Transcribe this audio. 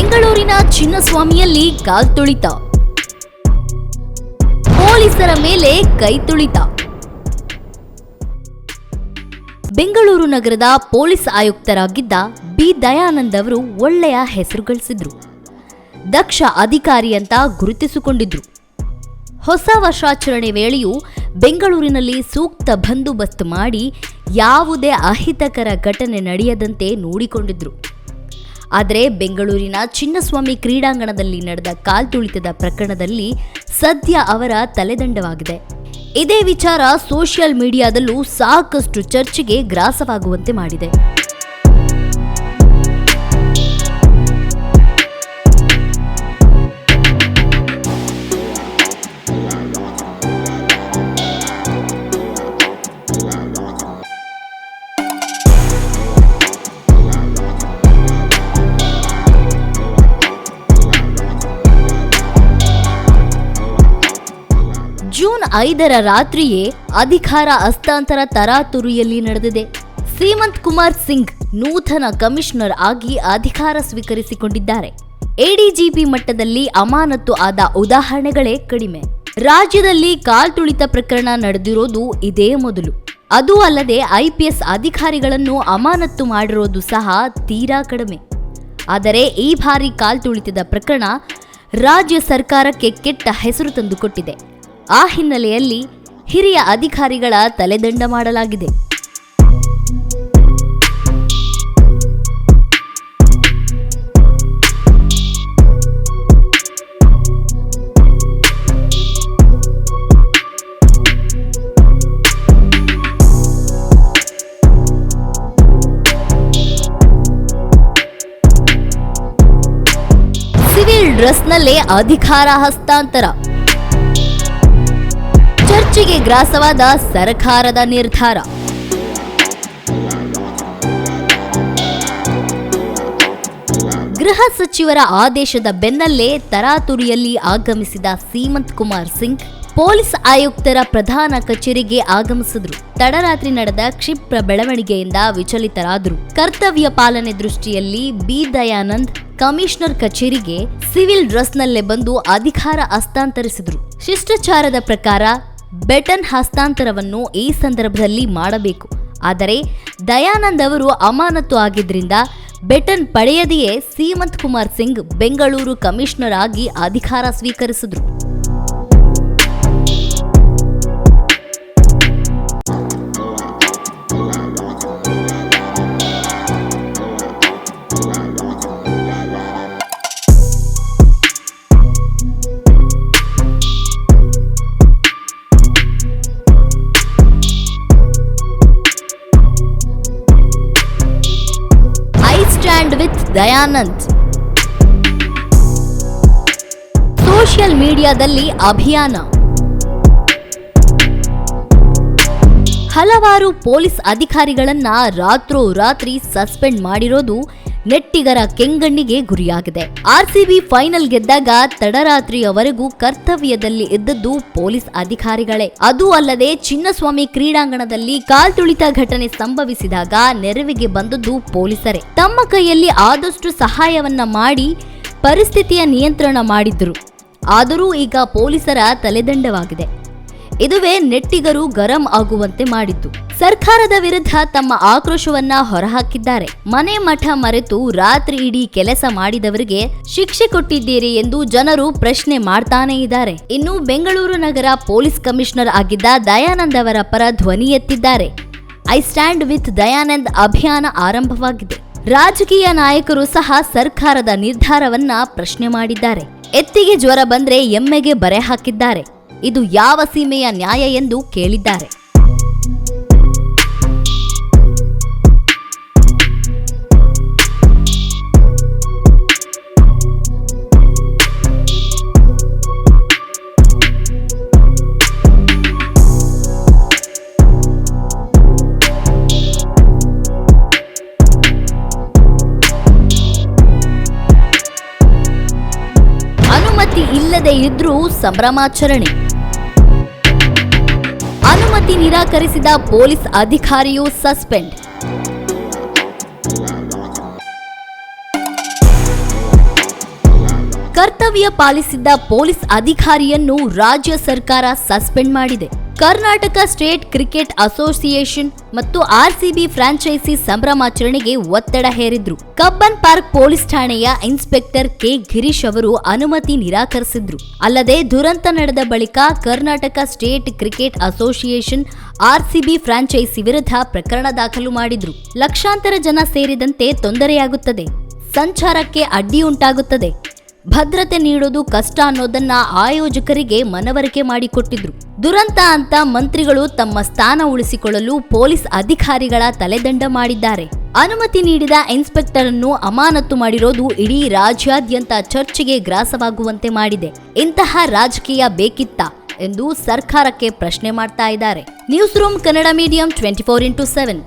ಬೆಂಗಳೂರಿನ ಚಿನ್ನಸ್ವಾಮಿಯಲ್ಲಿ ಕಾಲ್ತುಳಿತ ಪೊಲೀಸರ ಮೇಲೆ ಕೈ ತುಳಿತ. ಬೆಂಗಳೂರು ನಗರದ ಪೊಲೀಸ್ ಆಯುಕ್ತರಾಗಿದ್ದ ಬಿ ದಯಾನಂದ್ ಅವರು ಒಳ್ಳೆಯ ಹೆಸರು ಗಳಿಸಿದ್ರು. ದಕ್ಷ ಅಧಿಕಾರಿ ಅಂತ ಗುರುತಿಸಿಕೊಂಡಿದ್ರು. ಹೊಸ ವರ್ಷಾಚರಣೆ ವೇಳೆಯೂ ಬೆಂಗಳೂರಿನಲ್ಲಿ ಸೂಕ್ತ ಬಂದೋಬಸ್ತ್ ಮಾಡಿ ಯಾವುದೇ ಅಹಿತಕರ ಘಟನೆ ನಡೆಯದಂತೆ ನೋಡಿಕೊಂಡಿದ್ರು. ಆದರೆ ಬೆಂಗಳೂರಿನ ಚಿನ್ನಸ್ವಾಮಿ ಕ್ರೀಡಾಂಗಣದಲ್ಲಿ ನಡೆದ ಕಾಲ್ತುಳಿತದ ಪ್ರಕರಣದಲ್ಲಿ ಸದ್ಯ ಅವರ ತಲೆದಂಡವಾಗಿದೆ. ಇದೇ ವಿಚಾರ ಸೋಷಿಯಲ್ ಮೀಡಿಯಾದಲ್ಲೂ ಸಾಕಷ್ಟು ಚರ್ಚೆಗೆ ಗ್ರಾಸವಾಗುವಂತೆ ಮಾಡಿದೆ. ಐದರ ರಾತ್ರಿಯೇ ಅಧಿಕಾರ ಹಸ್ತಾಂತರ ತರಾತುರಿಯಲ್ಲಿ ನಡೆದಿದೆ. ಸೀಮಂತ್ ಕುಮಾರ್ ಸಿಂಗ್ ನೂತನ ಕಮಿಷನರ್ ಆಗಿ ಅಧಿಕಾರ ಸ್ವೀಕರಿಸಿಕೊಂಡಿದ್ದಾರೆ. ಎಡಿಜಿಪಿ ಮಟ್ಟದಲ್ಲಿ ಅಮಾನತು ಆದ ಉದಾಹರಣೆಗಳೇ ಕಡಿಮೆ. ರಾಜ್ಯದಲ್ಲಿ ಕಾಲ್ತುಳಿತ ಪ್ರಕರಣ ನಡೆದಿರೋದು ಇದೇ ಮೊದಲು. ಅದೂ ಅಲ್ಲದೆ ಐಪಿಎಸ್ ಅಧಿಕಾರಿಗಳನ್ನು ಅಮಾನತ್ತು ಮಾಡಿರೋದು ಸಹ ತೀರಾ ಕಡಿಮೆ. ಆದರೆ ಈ ಬಾರಿ ಕಾಲ್ತುಳಿತದ ಪ್ರಕರಣ ರಾಜ್ಯ ಸರ್ಕಾರಕ್ಕೆ ಕೆಟ್ಟ ಹೆಸರು ತಂದುಕೊಟ್ಟಿದೆ. ಆ ಹಿನ್ನೆಲೆಯಲ್ಲಿ ಹಿರಿಯ ಅಧಿಕಾರಿಗಳ ತಲೆದಂಡ ಮಾಡಲಾಗಿದೆ. ಸಿವಿಲ್ ಡ್ರೆಸ್ನಲ್ಲೇ ಅಧಿಕಾರ ಹಸ್ತಾಂತರ. ಚರ್ಚೆಗೆ ಗ್ರಾಸವಾದ ಸರ್ಕಾರದ ನಿರ್ಧಾರ. ಗೃಹ ಸಚಿವರ ಆದೇಶದ ಬೆನ್ನಲ್ಲೇ ತರಾತುರಿಯಲ್ಲಿ ಆಗಮಿಸಿದ ಸೀಮಂತ್ ಕುಮಾರ್ ಸಿಂಗ್ ಪೊಲೀಸ್ ಆಯುಕ್ತರ ಪ್ರಧಾನ ಕಚೇರಿಗೆ ಆಗಮಿಸಿದ್ರು. ತಡರಾತ್ರಿ ನಡೆದ ಕ್ಷಿಪ್ರ ಬೆಳವಣಿಗೆಯಿಂದ ವಿಚಲಿತರಾದರು. ಕರ್ತವ್ಯ ಪಾಲನೆ ದೃಷ್ಟಿಯಲ್ಲಿ ಬಿ. ದಯಾನಂದ್ ಕಮಿಷನರ್ ಕಚೇರಿಗೆ ಸಿವಿಲ್ ಡ್ರೆಸ್ನಲ್ಲೇ ಬಂದು ಅಧಿಕಾರ ಹಸ್ತಾಂತರಿಸಿದ್ರು. ಶಿಷ್ಟಾಚಾರದ ಪ್ರಕಾರ ಬೆಟನ್ ಹಸ್ತಾಂತರವನ್ನು ಈ ಸಂದರ್ಭದಲ್ಲಿ ಮಾಡಬೇಕು. ಆದರೆ, ದಯಾನಂದ್ ಅವರು ಅಮಾನತು ಆಗಿದ್ದರಿಂದ ಬೆಟನ್ ಪಡೆಯದೆಯೇ ಸೀಮಂತ್ ಕುಮಾರ್ ಸಿಂಗ್ ಬೆಂಗಳೂರು ಕಮಿಷನರ್ ಆಗಿ ಅಧಿಕಾರ ಸ್ವೀಕರಿಸಿದ್ರು. ದಯಾನಂದ್. ಸೋಷಿಯಲ್ ಮೀಡಿಯಾದಲ್ಲಿ ಅಭಿಯಾನ. ಹಲವಾರು ಪೊಲೀಸ್ ಅಧಿಕಾರಿಗಳನ್ನ ರಾತ್ರೋರಾತ್ರಿ ಸಸ್ಪೆಂಡ್ ಮಾಡಿರೋದು ನೆಟ್ಟಿಗರ ಕೆಂಗಣ್ಣಿಗೆ ಗುರಿಯಾಗಿದೆ. ಆರ್ಸಿಬಿ ಫೈನಲ್ ಗೆದ್ದಾಗ ತಡರಾತ್ರಿಯವರೆಗೂ ಕರ್ತವ್ಯದಲ್ಲಿ ಇದ್ದದ್ದು ಪೊಲೀಸ್ ಅಧಿಕಾರಿಗಳೇ. ಅದು ಅಲ್ಲದೆ ಚಿನ್ನಸ್ವಾಮಿ ಕ್ರೀಡಾಂಗಣದಲ್ಲಿ ಕಾಲ್ತುಳಿತ ಘಟನೆ ಸಂಭವಿಸಿದಾಗ ನೆರವಿಗೆ ಬಂದದ್ದು ಪೊಲೀಸರೇ. ತಮ್ಮ ಕೈಯಲ್ಲಿ ಆದಷ್ಟು ಸಹಾಯವನ್ನ ಮಾಡಿ ಪರಿಸ್ಥಿತಿಯ ನಿಯಂತ್ರಣ ಮಾಡಿದ್ರು. ಆದರೂ ಈಗ ಪೊಲೀಸರ ತಲೆದಂಡವಾಗಿದೆ. ಇದುವೇ ನೆಟ್ಟಿಗರು ಗರಂ ಆಗುವಂತೆ ಮಾಡಿದ್ದು. ಸರ್ಕಾರದ ವಿರುದ್ಧ ತಮ್ಮ ಆಕ್ರೋಶವನ್ನ ಹೊರಹಾಕಿದ್ದಾರೆ. ಮನೆ ಮಠ ಮರೆತು ರಾತ್ರಿ ಇಡೀ ಕೆಲಸ ಮಾಡಿದವರಿಗೆ ಶಿಕ್ಷೆ ಕೊಟ್ಟಿದ್ದೀರಿ ಎಂದು ಜನರು ಪ್ರಶ್ನೆ ಮಾಡ್ತಾನೇ ಇದ್ದಾರೆ. ಇನ್ನು ಬೆಂಗಳೂರು ನಗರ ಪೊಲೀಸ್ ಕಮಿಷನರ್ ಆಗಿದ್ದ ದಯಾನಂದ್ ಅವರ ಪರ ಧ್ವನಿ ಎತ್ತಿದ್ದಾರೆ. ಐ ಸ್ಟ್ಯಾಂಡ್ ವಿತ್ ದಯಾನಂದ್ ಅಭಿಯಾನ ಆರಂಭವಾಗಿದೆ. ರಾಜಕೀಯ ನಾಯಕರು ಸಹ ಸರ್ಕಾರದ ನಿರ್ಧಾರವನ್ನ ಪ್ರಶ್ನೆ ಮಾಡಿದ್ದಾರೆ. ಎತ್ತಿಗೆ ಜ್ವರ ಬಂದ್ರೆ ಎಮ್ಮೆಗೆ ಬರೆ ಹಾಕಿದ್ದಾರೆ. ಇದು ಯಾವ ಸೀಮೆಯ ನ್ಯಾಯ ಎಂದು ಕೇಳಿದ್ದಾರೆ. ಇಲ್ಲದೆ ಇದ್ರೂ ಸಂಭ್ರಮಾಚರಣೆ. ಅನುಮತಿ ನಿರಾಕರಿಸಿದ ಪೊಲೀಸ್ ಅಧಿಕಾರಿಯು ಸಸ್ಪೆಂಡ್. ಕರ್ತವ್ಯ ಪಾಲಿಸಿದ್ದ ಪೊಲೀಸ್ ಅಧಿಕಾರಿಯನ್ನು ರಾಜ್ಯ ಸರ್ಕಾರ ಸಸ್ಪೆಂಡ್ ಮಾಡಿದೆ. ಕರ್ನಾಟಕ ಸ್ಟೇಟ್ ಕ್ರಿಕೆಟ್ ಅಸೋಸಿಯೇಷನ್ ಮತ್ತು ಆರ್ಸಿಬಿ ಫ್ರಾಂಚೈಸಿ ಸಂಭ್ರಮಾಚರಣೆಗೆ ಒತ್ತಡ ಹೇರಿದ್ರು. ಕಬ್ಬನ್ ಪಾರ್ಕ್ ಪೊಲೀಸ್ ಠಾಣೆಯ ಇನ್ಸ್ಪೆಕ್ಟರ್ ಕೆ ಗಿರೀಶ್ ಅವರು ಅನುಮತಿ ನಿರಾಕರಿಸಿದ್ರು. ಅಲ್ಲದೆ ದುರಂತ ನಡೆದ ಬಳಿಕ Karnataka state cricket association RCB franchise ವಿರುದ್ಧ ಪ್ರಕರಣ ದಾಖಲು ಮಾಡಿದ್ರು. ಲಕ್ಷಾಂತರ ಜನ ಸೇರಿದಂತೆ ತೊಂದರೆಯಾಗುತ್ತದೆ. ಸಂಚಾರಕ್ಕೆ ಅಡ್ಡಿಯುಂಟಾಗುತ್ತದೆ. ಭದ್ರತೆ ನೀಡೋದು ಕಷ್ಟ ಅನ್ನೋದನ್ನ ಆಯೋಜಕರಿಗೆ ಮನವರಿಕೆ ಮಾಡಿಕೊಟ್ಟಿದ್ರು. ದುರಂತ ಅಂತ ಮಂತ್ರಿಗಳು ತಮ್ಮ ಸ್ಥಾನ ಉಳಿಸಿಕೊಳ್ಳಲು ಪೊಲೀಸ್ ಅಧಿಕಾರಿಗಳ ತಲೆದಂಡ ಮಾಡಿದ್ದಾರೆ. ಅನುಮತಿ ನೀಡಿದ ಇನ್ಸ್ಪೆಕ್ಟರ್ ಅನ್ನು ಅಮಾನತು ಮಾಡಿರೋದು ಇಡೀ ರಾಜ್ಯಾದ್ಯಂತ ಚರ್ಚೆಗೆ ಗ್ರಾಸವಾಗುವಂತೆ ಮಾಡಿದೆ. ಇಂತಹ ರಾಜಕೀಯ ಬೇಕಿತ್ತ ಎಂದು ಸರ್ಕಾರಕ್ಕೆ ಪ್ರಶ್ನೆ ಮಾಡ್ತಾ ಇದ್ದಾರೆ. News room Kannada medium twenty four into seven